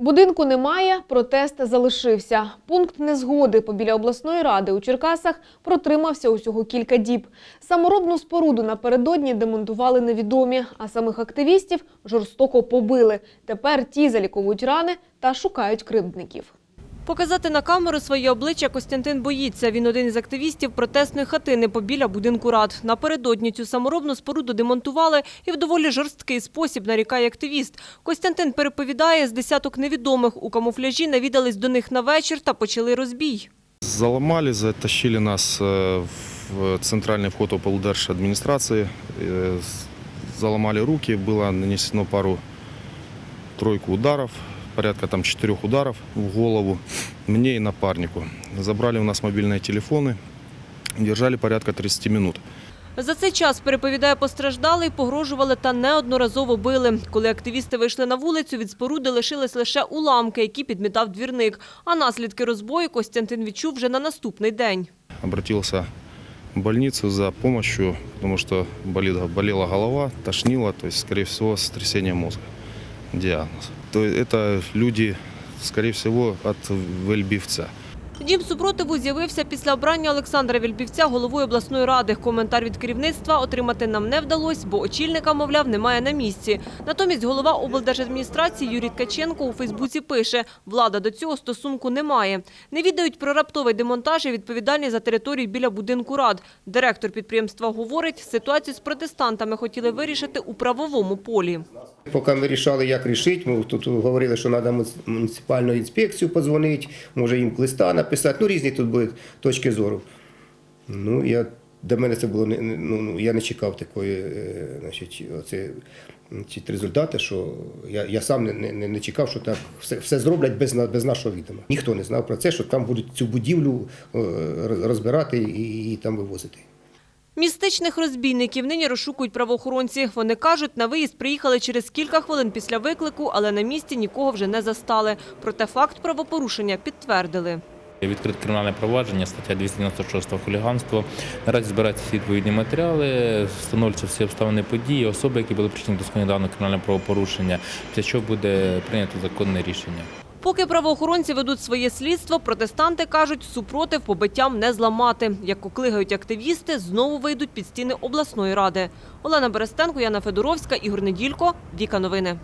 Будинку немає, протест залишився. Пункт незгоди побіля обласної ради у Черкасах протримався усього кілька діб. Саморобну споруду напередодні демонтували невідомі, а самих активістів жорстоко побили. Тепер ті заліковують рани та шукають кривдників. Показати на камеру своє обличчя Костянтин боїться. Він один із активістів протестної хатини побіля будинку рад. Напередодні цю саморобну споруду демонтували і в доволі жорсткий спосіб нарікає активіст. Костянтин переповідає, з десяток невідомих у камуфляжі навідались до них на вечір та почали розбій. Заломали, затащили нас э, в центральный вход облдержадминистрации, администрации, э, с- заломали руки, было нанесено пару-тройку ударов, порядка там четырех ударов в голову мне и напарнику. Забрали у нас мобильные телефоны, держали порядка 30 минут. За цей час, переповідає постраждалий, погрожували та неодноразово били. Коли активісти вийшли на вулицю, від споруди лишились лише уламки, які підмітав двірник. А наслідки розбою Костянтин відчув вже на наступний день. Обратился в больницу за помощью, потому что болит, болела голова, тошнило, то есть, скорее всего, сотрясение мозга. То это люди, скорее всего, от вельбивца. Дім супротиву з'явився після обрання Олександра Вільбівця головою обласної ради. Коментар від керівництва отримати нам не вдалося, бо очільника, мовляв, немає на місці. Натомість голова облдержадміністрації Юрій Ткаченко у Фейсбуці пише, влада до цього стосунку не має. Не відають про раптовий демонтаж і відповідальність за територію біля будинку рад. Директор підприємства говорить, ситуацію з протестантами хотіли вирішити у правовому полі. Поки ми вирішали, як рішити, ми тут говорили, що треба муніципальну інспекцію подзвонити, може їм листа написати. Ну, різні тут були точки зору. Ну, я, до мене це було ну, ну, я не чекав такої, е, значить, оце, значить, результати, що я, я сам не, не, не чекав, що так все, все зроблять без, без нашого відома. Ніхто не знав про це, що там будуть цю будівлю е, розбирати і її там вивозити. Містичних розбійників нині розшукують правоохоронці. Вони кажуть, на виїзд приїхали через кілька хвилин після виклику, але на місці нікого вже не застали. Проте факт правопорушення підтвердили. Відкрите кримінальне провадження, стаття 296 хуліганство. Наразі збираються всі відповідні матеріали, встановлюються всі обставини події, особи, які були причинені до скоєння даного кримінального правопорушення, після чого буде прийнято законне рішення. Поки правоохоронці ведуть своє слідство, протестанти кажуть, супротив побиттям не зламати. Як коклигають активісти, знову вийдуть під стіни обласної ради. Олена Берестенко, Яна Федоровська, Ігор Неділько, Віка Новини.